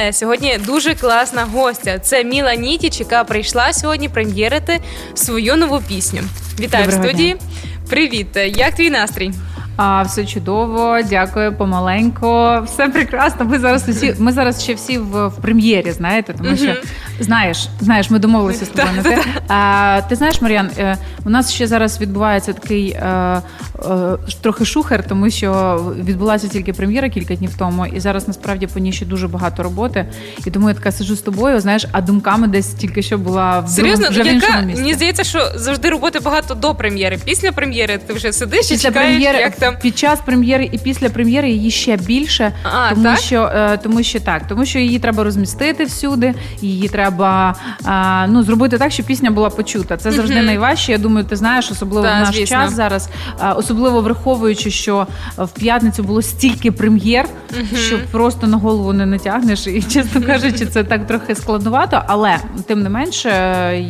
е, сьогодні дуже класна гостя. Це Міла Нітіч, яка прийшла сьогодні прем'єрити свою нову пісню. Вітаю Доброго в студії. Привіт, як твій настрій? А все чудово, дякую, помаленько. Все прекрасно. Ми зараз усі. Ми зараз ще всі в, в прем'єрі, знаєте, тому що. Знаєш, знаєш, ми домовилися з тобою на те. А, ти знаєш, Мар'ян, е, у нас ще зараз відбувається такий е, е, трохи шухер, тому що відбулася тільки прем'єра кілька днів тому, і зараз насправді по ній ще дуже багато роботи. І тому я така сиджу з тобою, знаєш, а думками десь тільки що була в Серйозно, другому- вже в яка іншому місці. мені здається, що завжди роботи багато до прем'єри. Після прем'єри ти вже сидиш і Після чекаєш, прем'єри як там. під час прем'єри і після прем'єри її ще більше, А, тому так? що е, тому що так, тому що її треба розмістити всюди, її треба е, ну зробити так, щоб пісня була почута. Це завжди Мгм. найважче. Я думаю, ти знаєш, особливо Так, в наш звісно. час зараз, особливо враховуючи, що в п'ятницю було стільки прем'єр, що просто на голову не натягнеш. І чесно кажучи, це так трохи складновато. Але тим не менше,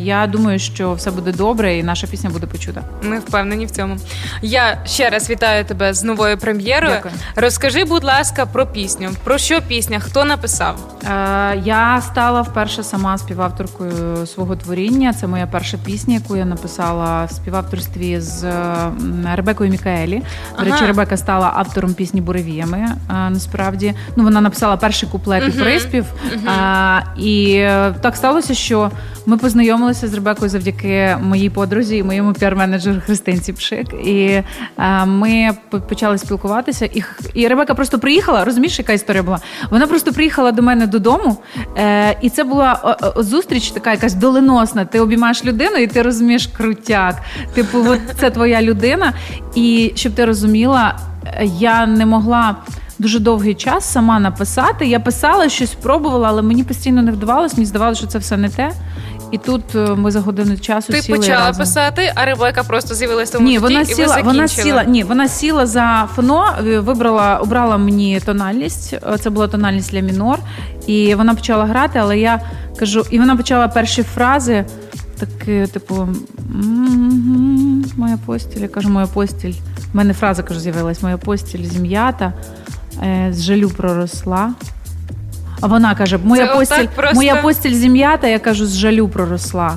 я думаю, що все буде добре, і наша пісня буде почута. Ми впевнені в цьому. Я ще раз вітаю тебе з новою прем'єрою. Дякую. Розкажи, будь ласка, про пісню. Про що пісня? Хто написав? Е, Я стала вперше сама співавторкою свого творіння. Це моя перша пісня, яку я написала в співавторстві з Ребекою Мікаелі. До речі, Ага. Ребека стала автором пісні Буревіями. е, Насправді, ну вона написала перший куплет і приспів. Е, І е, так сталося, що ми познайомилися з Ребекою завдяки моїй подрузі і моєму піар-менеджеру Христинці Пшик. І е, ми почали спілкуватися. І, і Ребека просто приїхала. Розумієш, яка історія була? Вона просто приїхала до мене додому, е, і це була зустріч, така якась доленосна. Ти обіймаєш людину, і ти розумієш крутяк. Типу, це твоя людина. І щоб ти розуміла, е, я не могла. Дуже довгий час сама написати. Я писала, щось пробувала, але мені постійно не вдавалось. Мені здавалося, що це все не те. І тут е, ми за годину часу Ти сіли почала разом. писати, а Ребека просто з'явилася в Ні, житті, вона і ви сіла, вона сіла. Ні, вона сіла за фоно, е, вибрала, обрала мені тональність. е, Це була тональність для мінор, і вона почала грати, але я кажу, і вона почала перші фрази. Таке, типу, моя постіль. Я кажу, моя постіль. У мене фраза кажу, з'явилась: моя постіль зім'ята, з жалю проросла. А вона каже: Моя Це постіль, отак просто? моя постіль зім'ята, я кажу, з жалю проросла.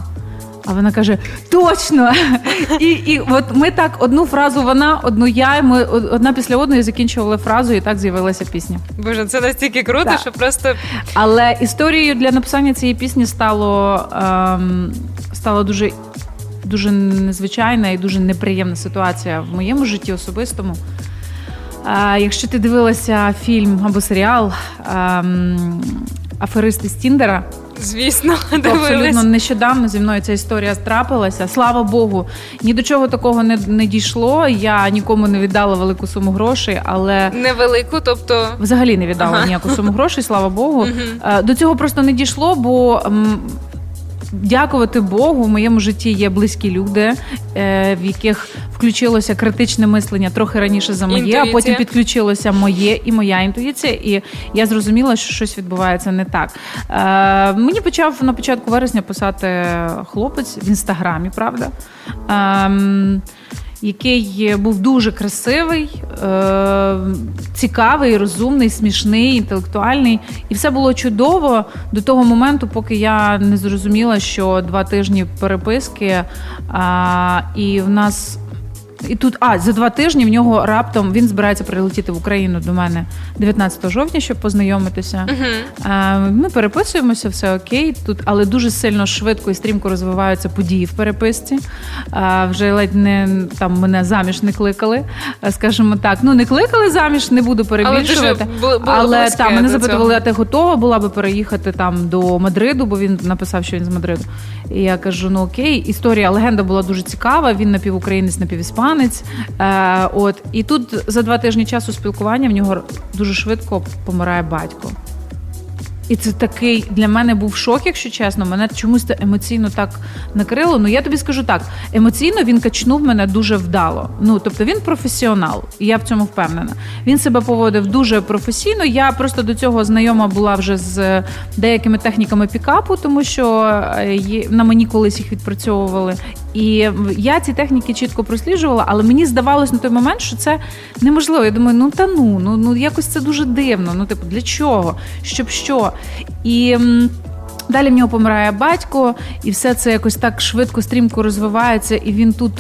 А вона каже: точно! І, і от ми так одну фразу вона, одну я, і ми од- одна після одної закінчували фразу, і так з'явилася пісня. Боже, це настільки круто, Так. що просто Але історією для написання цієї пісні стало, ем, стала дуже, дуже незвичайна і дуже неприємна ситуація в моєму житті особистому. Якщо ти дивилася фільм або серіал ем, Аферисти з Тіндера, звісно то абсолютно нещодавно зі мною ця історія трапилася. Слава Богу, ні до чого такого не, не дійшло. Я нікому не віддала велику суму грошей, але Невелику, тобто взагалі не віддала Ага. ніяку суму грошей, слава Богу. Е, До цього просто не дійшло, бо. Дякувати Богу, в моєму житті є близькі люди, е, в яких включилося критичне мислення трохи раніше за моє, а потім підключилося моє і моя інтуїція. І я зрозуміла, що щось відбувається не так. Е, мені почав на початку вересня писати хлопець в інстаграмі, правда. Який був дуже красивий, е, цікавий, розумний, смішний, інтелектуальний. І все було чудово до того моменту, поки я не зрозуміла, що два тижні переписки, і в нас. І тут, а за два тижні в нього раптом він збирається прилетіти в Україну до мене 19 жовтня, щоб познайомитися. Е, Ми переписуємося, все окей. Тут, але дуже сильно швидко і стрімко розвиваються події в переписці. Вже ледь не там мене заміж не кликали, скажімо так. Ну не кликали заміж, не буду перебільшувати. було але там мене запитували, а ти готова була би переїхати там до Мадриду, бо він написав, що він з Мадриду. І я кажу: ну окей, історія легенда була дуже цікава. Він напівукраїнець, напівіспанець. Е, от і тут за два тижні часу спілкування в нього дуже швидко помирає батько. І це такий для мене був шок, якщо чесно. Мене чомусь це емоційно так накрило. Ну я тобі скажу так: емоційно він качнув мене дуже вдало. Ну тобто він професіонал, і я в цьому впевнена. Він себе поводив дуже професійно. Я просто до цього знайома була вже з деякими техніками пікапу, тому що е, на мені колись їх відпрацьовували. І я ці техніки чітко просліджувала, але мені здавалось на той момент, що це неможливо. Я думаю, ну та ну, ну, ну якось це дуже дивно. Ну, типу, для чого? Щоб що? І. Далі в нього помирає батько, і все це якось так швидко, стрімко розвивається. І він тут,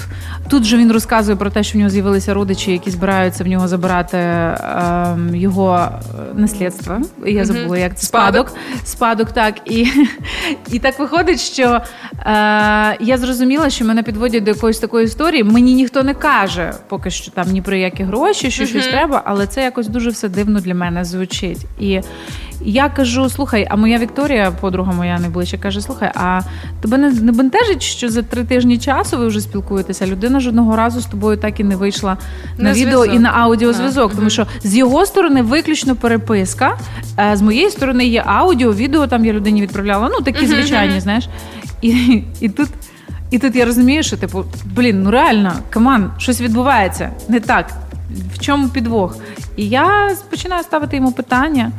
тут же він розказує про те, що в нього з'явилися родичі, які збираються в нього забирати ем, його е, наслідство. Я забула, як це Спадок. спадок. Спадок, так. І, і так виходить, що е, я зрозуміла, що мене підводять до якоїсь такої історії. Мені ніхто не каже поки що там ні про які гроші, що щось треба, але це якось дуже все дивно для мене звучить. І я кажу: слухай, а моя Вікторія, подруга моя найближча, каже: слухай, а тебе не, не бентежить, що за три тижні часу ви вже спілкуєтеся? Людина жодного разу з тобою так і не вийшла на, На відео зв'язок. і на аудіозв'язок, тому що з його сторони виключно переписка. е, З моєї сторони є аудіо, відео там я людині відправляла. Ну такі звичайні, знаєш. І, і тут. І тут я розумію, що типу, блін, ну реально, каман, щось відбувається не так. В чому підвох? І я починаю ставити йому питання.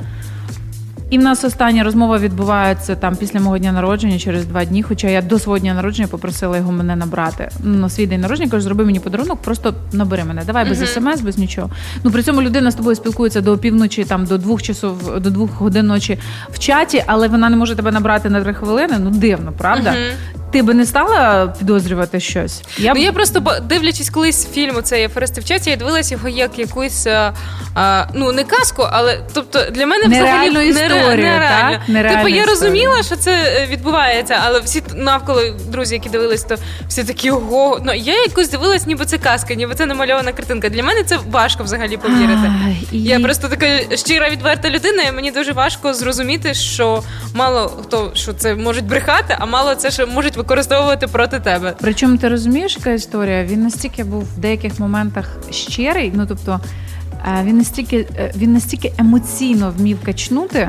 І в нас остання розмова відбувається там після мого дня народження через два дні. Хоча я до свого дня народження попросила його мене набрати Ну, на свій день народження. Кажу, зроби мені подарунок, просто набери мене. Давай без смс, без нічого. Ну при цьому людина з тобою спілкується до півночі, там до двох часов, до двох годин ночі в чаті, але вона не може тебе набрати на три хвилини. Ну дивно, правда? Мгм. Ти би не стала підозрювати щось? Я б- Ну я просто бо- дивлячись колись фільм цей «Аферисти в чаті, я дивилася його як якусь е, а, ну не казку, але тобто для мене Нереальну взагалі історію, нере- нереально. так? Нереальну Типу, я історію. розуміла, що це е, відбувається, але всі т- навколо друзі, які дивились, то всі такі ого. Ну я якось дивилась, ніби це казка, ніби це намальована картинка. Для мене це важко взагалі повірити. Ай, і- Я просто така щира відверта людина, і мені дуже важко зрозуміти, що мало хто що це можуть брехати, а мало це що можуть використовувати проти тебе. Причому ти розумієш, яка історія? Він настільки був в деяких моментах щирий, ну тобто е, він настільки, е, він настільки емоційно вмів качнути.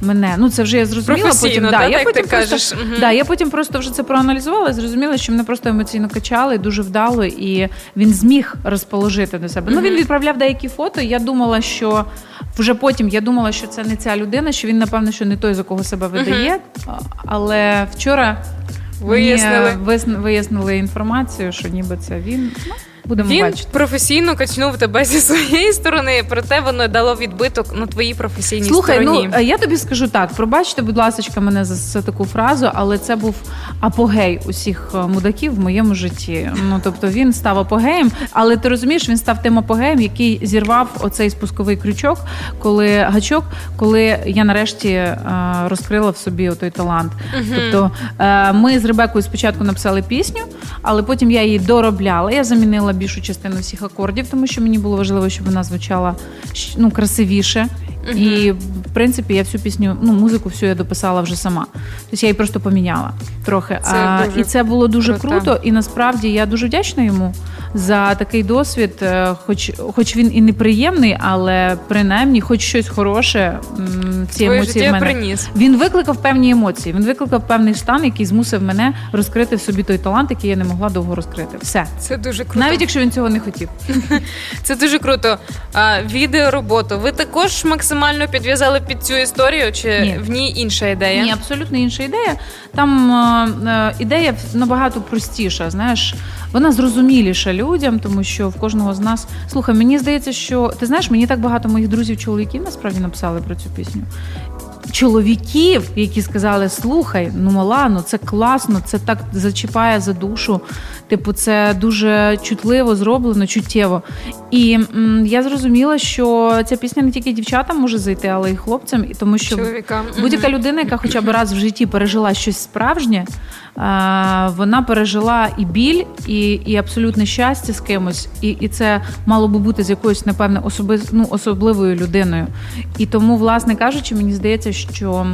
Мене, ну це вже я зрозуміла. Потім, да, да, я так потім ти просто, кажеш, да, я потім просто вже це проаналізувала зрозуміла, що мене просто емоційно качали дуже вдало, і він зміг розположити до себе. Ну він відправляв деякі фото. і Я думала, що вже потім я думала, що це не ця людина, що він напевно, що не той, за кого себе видає. Але вчора Вияснили. Мені вияснили інформацію, що ніби це він. Ну, будемо Він бачити. професійно качнув тебе зі своєї сторони, проте воно дало відбиток на твоїй професійній Слухай, стороні. ну е, я тобі скажу так: пробачте, будь ласка, мене за, таку фразу, але це був апогей усіх е, мудаків в моєму житті. Ну тобто він став апогеєм, але ти розумієш, він став тим апогеєм, який зірвав оцей спусковий крючок, коли гачок, коли я нарешті е, розкрила в собі той талант. Тобто е, ми з Ребекою спочатку написали пісню, але потім я її доробляла. Я замінила більшу частину всіх акордів, тому що мені було важливо, щоб вона звучала ну, красивіше. І в принципі я всю пісню, ну музику всю я дописала вже сама. Тобто я її просто поміняла трохи. Це а, і це було дуже круто. круто. І насправді я дуже вдячна йому за такий досвід, е, хоч, хоч він і неприємний, але принаймні, хоч щось хороше м, ці Твоє емоції в життя мене. приніс. Він викликав певні емоції. Він викликав певний стан, який змусив мене розкрити в собі той талант, який я не могла довго розкрити. Все. Це дуже круто. Навіть якщо він цього не хотів. Це дуже круто. А, відеороботу. Ви також максимально підв'язали під цю історію, чи Ні. в ній інша ідея? Ні, абсолютно інша ідея. Там е, е, ідея набагато простіша. Знаєш, вона зрозуміліша людям, тому що в кожного з нас слухай, мені здається, що ти знаєш, мені так багато моїх друзів, чоловіків насправді написали про цю пісню. Чоловіків, які сказали: слухай, ну мала, ну це класно, це так зачіпає за душу. Типу, це дуже чутливо зроблено, чуттєво. І м, я зрозуміла, що ця пісня не тільки дівчатам може зайти, але й хлопцям, і тому що Чоловікам. Будь-яка людина, яка хоча б раз в житті пережила щось справжнє, а, вона пережила і біль, і, і абсолютне щастя з кимось, і, і це мало би бути з якоюсь, напевне, особи, ну, особливою людиною. І тому, власне кажучи, мені здається, що.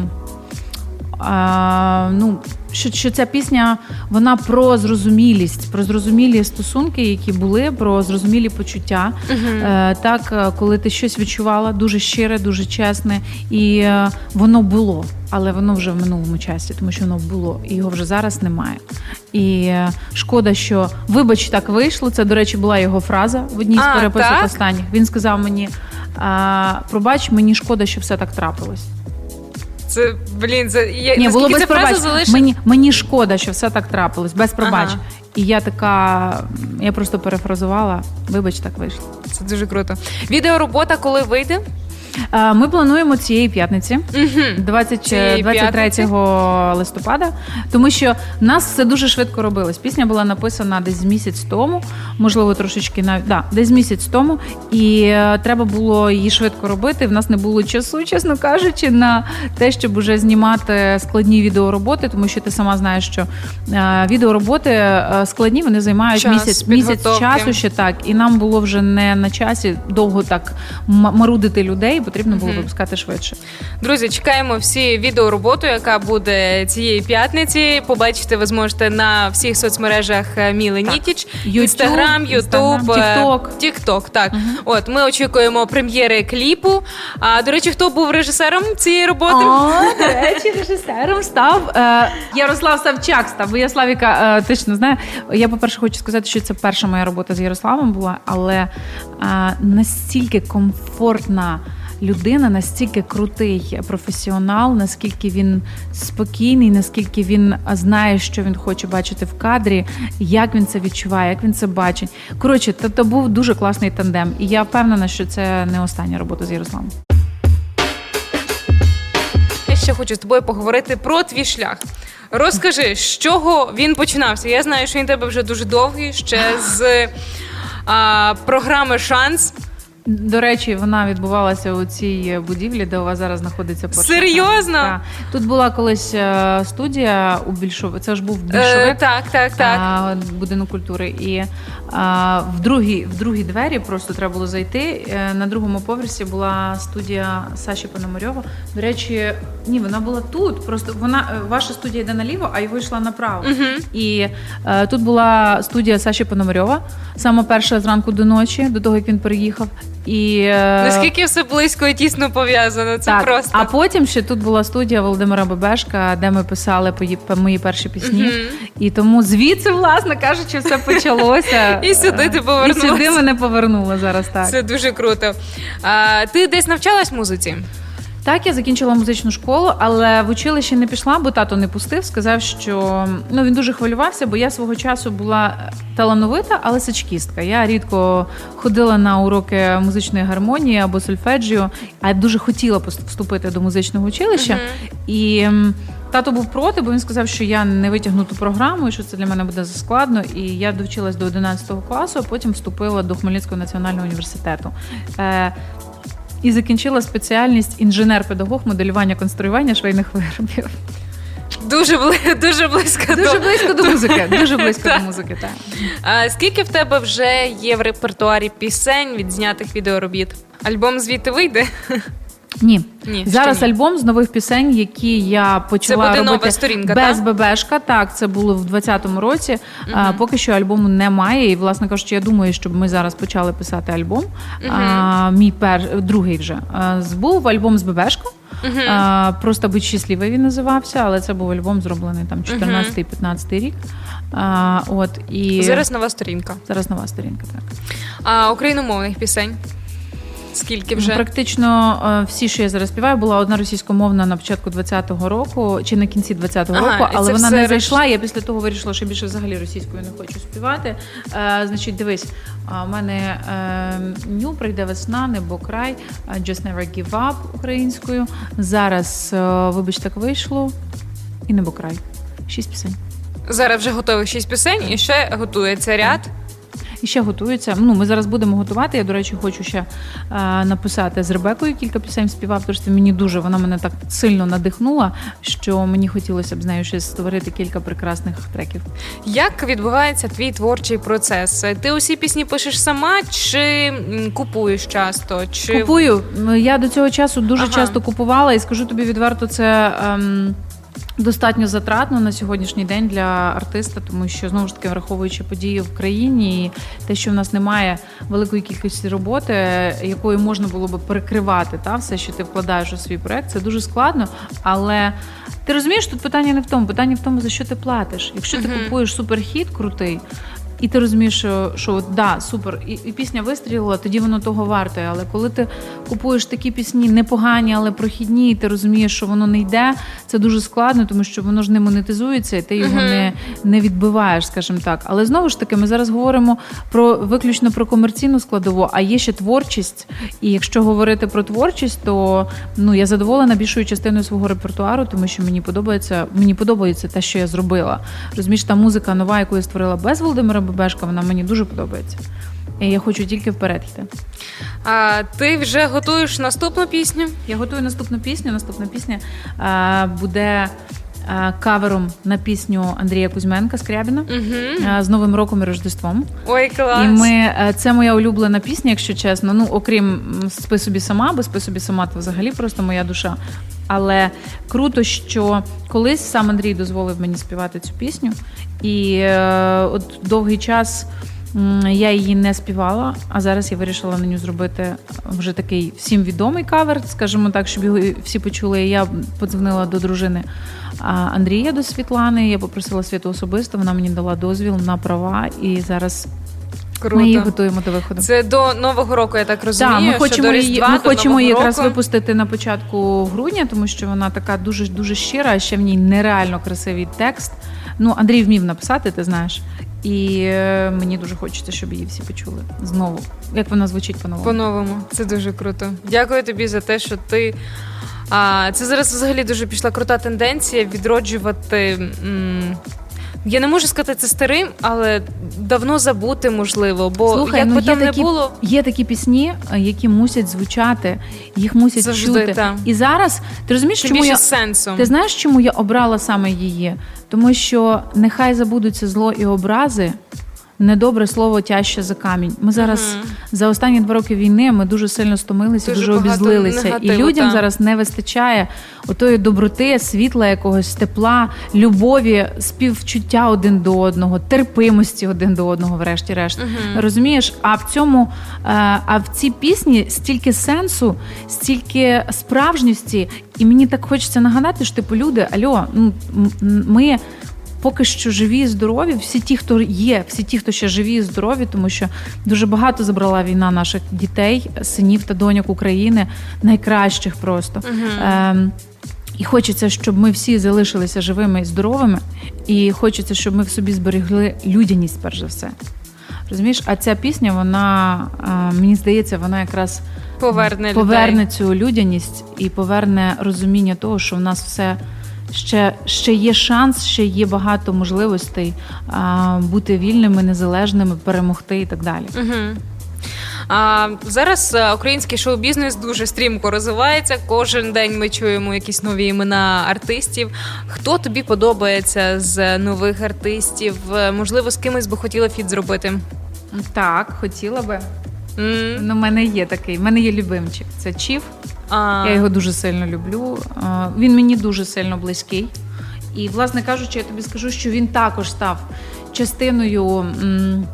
А, ну, що, що ця пісня вона про зрозумілість, про зрозумілі стосунки, які були, про зрозумілі почуття. Е, так, е, коли ти щось відчувала дуже щире, дуже чесне, і е, воно було, але воно вже в минулому часі, тому що воно було, і його вже зараз немає. І е, шкода, що вибач, так вийшло. Це, до речі, була його фраза в одній з переписок останніх. Він сказав мені: а, пробач, мені шкода, що все так трапилось. Це блін, це я Ні, було без пробач. залишить- Мені, мені шкода, що все так трапилось, без пробач. Ага. І я така, я просто перефразувала. Вибач, так вийшло. Це дуже круто. Відеоробота, коли вийде? Е, Ми плануємо цієї п'ятниці. Угу. 20, Цієї 23 листопада, тому що в нас все дуже швидко робилось. Пісня була написана десь місяць тому, можливо, трошечки навіть да, десь місяць тому, і е, треба було її швидко робити. В нас не було часу, чесно кажучи, на те, щоб уже знімати складні відеороботи, тому що ти сама знаєш, що е, відеороботи е, складні, вони займають Час місяць, місяць часу ще так. І нам було вже не на часі довго так марудити людей, потрібно було випускати швидше. Друзі, чекаємо всі відеороботу, яка буде цієї п'ятниці. Побачити ви зможете на всіх соцмережах е, Міли Так. Нітіч, Інстаграм, Ютуб, Instagram, Тікток. Так, от ми очікуємо прем'єри кліпу. А до речі, хто був режисером цієї роботи? До речі, режисером став е, Ярослав Савчак став, бо я Славіка е, точно знаю. Я, по-перше, хочу сказати, що це перша моя робота з Ярославом була, але е, настільки комфортна. Людина настільки крутий професіонал, наскільки він спокійний, наскільки він знає, що він хоче бачити в кадрі, як він це відчуває, як він це бачить. Коротше, то, то був дуже класний тандем, і я впевнена, що це не остання робота з Ярославом. Я ще хочу з тобою поговорити про твій шлях. Розкажи, з чого він починався? Я знаю, що він тебе вже дуже довгий, ще з а, програми Шанс. До речі, вона відбувалася у цій будівлі, де у вас зараз знаходиться Porsche. Серйозно? Так. Тут була колись е, студія у більшовик. Це ж був Е, так, так, так. а, будинок культури. І а, в другі в другі двері просто треба було зайти. Е, На другому поверсі була студія Саші Пономарьова. До речі, ні, вона була тут. Просто вона е, ваша студія йде наліво, а його йшла направо. Угу. І е, тут була студія Саші Пономарьова, саме перша зранку до ночі, до того як він переїхав. І е, Наскільки все близько і тісно пов'язано? Це так, просто. а потім ще тут була студія Володимира Бебешка, де ми писали мої перші пісні. Мгм. І тому звідси, власне кажучи, все почалося. І сюди ти Е, повернулася. І сюди мене повернуло зараз. Так Це дуже круто. А, ти десь навчалась музиці? Так, я закінчила музичну школу, але в училище не пішла, бо тато не пустив. Сказав, що ну він дуже хвилювався, бо я свого часу була талановита, але сачкістка. Я рідко ходила на уроки музичної гармонії або сольфеджіо, а я дуже хотіла вступити до музичного училища. І тато був проти, бо він сказав, що я не витягну ту програму, і що це для мене буде заскладно. І я довчилась до 11 класу, а потім вступила до Хмельницького національного університету. І закінчила спеціальність інженер-педагог моделювання конструювання швейних виробів. Дуже бли- дуже близько Дуже до. близько до музики. Дуже близько до музики. Так. А, скільки в тебе вже є в репертуарі пісень від знятих відеоробіт? Альбом звідти вийде? Ні. Ні. Зараз ні. альбом з нових пісень, які я почала це буде нова сторінка, без так? бебешка. Так, це було в 20-му році. А, поки що альбому немає. І, власне кажучи, я думаю, щоб ми зараз почали писати альбом. Мгм. А, мій пер другий вже а, був альбом з бебешком. Мгм. А, просто будь щасливий він називався, але це був альбом зроблений там 14-15 рік. А, от і Зараз нова сторінка. зараз нова сторінка. Так А україномовних пісень? Скільки вже? Ну, практично е, всі, що я зараз співаю, була одна російськомовна на початку 20-го року чи на кінці 20-го Ага, року, але вона не зайшла. Я після того вирішила, що більше взагалі російською не хочу співати. Е, значить, дивись, у мене е, ню прийде весна, небо край, Just Never Give Up українською. Зараз, е, вибач, так вийшло. І небо край. Шість пісень. Зараз вже готових шість пісень і ще готується ряд. І ще готуються. Ну, ми зараз будемо готувати. Я, до речі, хочу ще е, написати з Ребекою кілька пісень співав, тому мені дуже вона мене так сильно надихнула, що мені хотілося б з нею ще створити кілька прекрасних треків. Як відбувається твій творчий процес? Ти усі пісні пишеш сама чи купуєш часто? Чи Купую. Я до цього часу дуже Ага. часто купувала, і скажу тобі відверто, це. Ем, Достатньо затратно на сьогоднішній день для артиста, тому що знову ж таки враховуючи події в країні, і те, що в нас немає великої кількості роботи, якою можна було би перекривати та все, що ти вкладаєш у свій проект, це дуже складно. Але ти розумієш, тут питання не в тому, питання в тому, за що ти платиш. Якщо ти Мгм. купуєш суперхіт крутий. І ти розумієш, що, що от, да, супер, і, і пісня вистрілила, тоді воно того вартує. Але коли ти купуєш такі пісні непогані, але прохідні, і ти розумієш, що воно не йде, це дуже складно, тому що воно ж не монетизується, і ти його Мгм. не, не відбиваєш, скажімо так. Але знову ж таки, ми зараз говоримо про виключно про комерційну складову, а є ще творчість. І якщо говорити про творчість, то ну я задоволена більшою частиною свого репертуару, тому що мені подобається, мені подобається те, що я зробила. Розумієш, та музика нова, яку я створила без Володимира Бебешка, вона мені дуже подобається. І я хочу тільки вперед йти. А ти вже готуєш наступну пісню? Я готую наступну пісню. Наступна пісня а, буде кавером на пісню Андрія Кузьменка Скрябіна Угу. е, з Новим роком і Рождеством. Ой, клас. І ми е, це моя улюблена пісня, якщо чесно. Ну, окрім спи собі сама, бо спи собі сама, то взагалі просто моя душа. Але круто, що колись сам Андрій дозволив мені співати цю пісню, і е, от довгий час. Я її не співала, а зараз я вирішила на нього зробити вже такий всім відомий кавер, скажімо так, щоб його всі почули. Я подзвонила до дружини Андрія до Світлани. Я попросила світу особисто. Вона мені дала дозвіл на права, і зараз Круто. ми її готуємо до виходу. Це до нового року, я так розумію. Так, ми що хочемо до її, ми до хочемо її якраз випустити на початку грудня, тому що вона така дуже дуже щира, а ще в ній нереально красивий текст. Ну, Андрій вмів написати, ти знаєш. І е, мені дуже хочеться, щоб її всі почули знову. Як вона звучить по-новому. По-новому, це дуже круто. Дякую тобі за те, що ти. А, це зараз взагалі дуже пішла крута тенденція відроджувати. М- я не можу сказати це старим, але давно забути можливо. Бо Слухай, якби ну, там такі- не було, Є такі пісні, е, які мусять звучати, їх мусять Завжди, чути. Та. І зараз ти розумієш, чому я сенсом. Ти знаєш, чому я обрала саме її? Тому що нехай забудуться зло і образи. Недобре слово тяжче за камінь. Ми зараз Мгм. за останні два роки війни ми дуже сильно стомилися, Дуже дуже, багато обізлилися. негативу, і людям так. зараз не вистачає отої доброти, світла, якогось тепла, любові, співчуття один до одного, терпимості один до одного, врешті-решт. Розумієш? А в цьому, е, а в цій пісні стільки сенсу, стільки справжністі, і мені так хочеться нагадати, що типу люди, альо, ну м- м- ми. Поки що живі і здорові, всі ті, хто є, всі ті, хто ще живі і здорові, тому що дуже багато забрала війна наших дітей, синів та доньок України, найкращих просто. Мгм. Ем, і хочеться, щоб ми всі залишилися живими і здоровими, і хочеться, щоб ми в собі зберегли людяність, перш за все. Розумієш, а ця пісня, вона е, мені здається, вона якраз Поверне, поверне людей. цю людяність і поверне розуміння того, що в нас все ще, ще є шанс, ще є багато можливостей а, бути вільними, незалежними, перемогти і так далі. Угу. А, зараз е, український шоу-бізнес дуже стрімко розвивається. Кожен день ми чуємо якісь нові імена артистів. Хто тобі подобається з нових артистів? Е, Можливо, з кимось би хотіла фіт зробити? Так, хотіла би. М, Ну, в мене є такий. в мене є любимчик. Це Чіф. А, Я його дуже сильно люблю. А, Він мені дуже сильно близький. І, власне кажучи, я тобі скажу, що він також став частиною. м,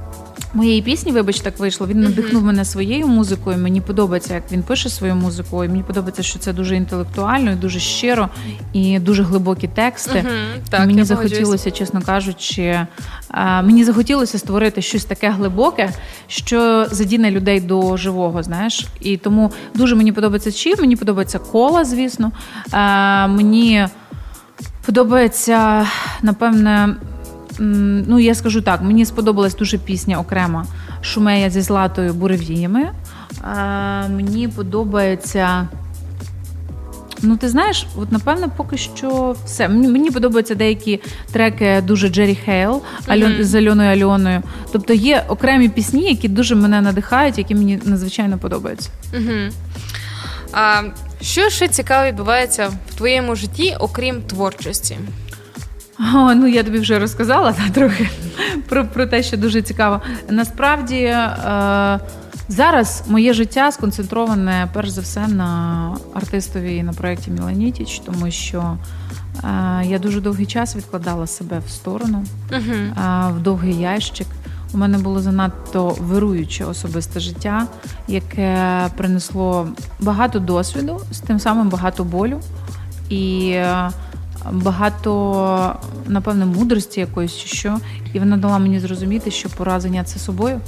Моєї пісні, вибач, так вийшло. Він надихнув мене своєю музикою. Мені подобається, як він пише свою музику. І мені подобається, що це дуже інтелектуально, і дуже щиро, і дуже глибокі тексти. І так, мені я захотілося, чесно кажучи, а, мені захотілося створити щось таке глибоке, що задіне людей до живого. Знаєш, і тому дуже мені подобається Чів, мені подобається кола, звісно. А, мені подобається, напевне. Ну, я скажу так, мені сподобалась дуже пісня окрема Шумея зі златою буревіями. Мені подобається. Ну, ти знаєш, от напевно, поки що все. Мені, подобаються деякі треки дуже Джері Хейл Альон, Мгм. з Альоною Альоною. Тобто є окремі пісні, які дуже мене надихають, які мені надзвичайно подобаються. Угу. А, що ще цікаво відбувається в твоєму житті, окрім творчості? О, ну я тобі вже розказала та, трохи про, про те, що дуже цікаво. Насправді е, зараз моє життя сконцентроване перш за все на артистові і на проєкті Міланітіч, тому що е, я дуже довгий час відкладала себе в сторону, Угу. е, в довгий ящик. У мене було занадто вируюче особисте життя, яке принесло багато досвіду, з тим самим багато болю. І е, багато, напевно, мудрості якоїсь чи що. І вона дала мені зрозуміти, що пора зайнятися собою.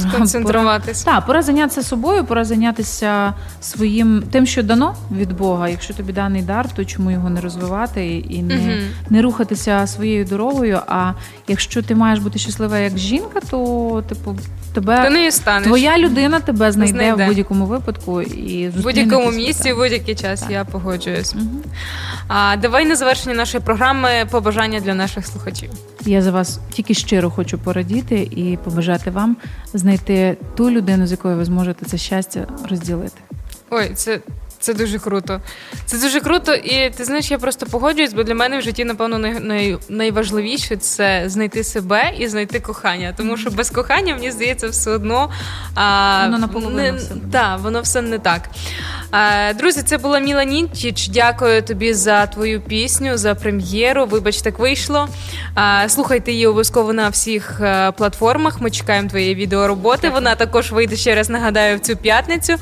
Пора- Концентруватись. так, пора зайнятися собою, пора зайнятися своїм тим, що дано від Бога. Якщо тобі даний дар, то чому його не розвивати і не, Мгм. не рухатися своєю дорогою. А якщо ти маєш бути щаслива як жінка, то типу тебе Ти не станеш. твоя людина тебе знайде, Знайде. в будь-якому випадку і в будь-якому місці, в будь-який час Так. я погоджуюсь. Мгм. А давай на завершення нашої програми побажання для наших слухачів. Я за вас тільки щиро хочу порадіти і побажати вам знайти ту людину, з якою ви зможете це щастя розділити. Ой, це. Це дуже круто. Це дуже круто, і ти знаєш, я просто погоджуюсь, бо для мене в житті, напевно, най, най, найважливіше це знайти себе і знайти кохання. Тому що без кохання, мені здається, все одно а, Воно наполовину не, все. та, воно все не так. А, друзі, це була Міла Нінчіч. Дякую тобі за твою пісню, за прем'єру. Вибач, так вийшло. Слухайте її обов'язково на всіх е, платформах. Ми чекаємо твоєї відеороботи. Вона також вийде ще раз. Нагадаю в цю п'ятницю.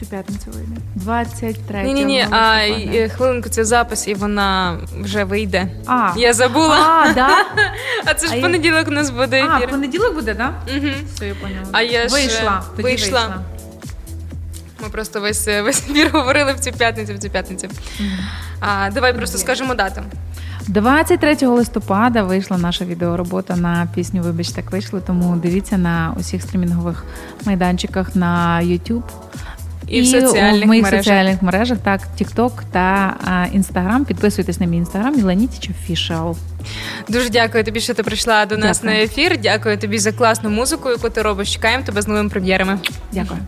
Цю п'ятницю вийде. 23 ні, ні, ні. А е, хвилинку, це запис, і вона вже вийде. а, Я забула. а, да? А це а ж я- понеділок у нас буде а, ефір. понеділок буде, так? Да? Угу. Все, я поняла. А я ж, вийшла. е, Тоді вийшла. вийшла. Ми просто весь, е, весь ефір говорили в цю п'ятницю, в цю п'ятницю. А, давай просто скажемо дату. 23 листопада вийшла наша відеоробота на пісню Вибач, так вийшло. Тому дивіться на усіх стрімінгових майданчиках на YouTube. І в соціальних в моїх мережах. соціальних мережах, так, TikTok та Інстаграм. Підписуйтесь на мій інстаграм Міланітіч Official. Дуже дякую тобі, що ти прийшла до нас Дякую. на ефір. Дякую тобі за класну музику, яку ти робиш. Чекаємо тебе з новими прем'єрами. Дякую.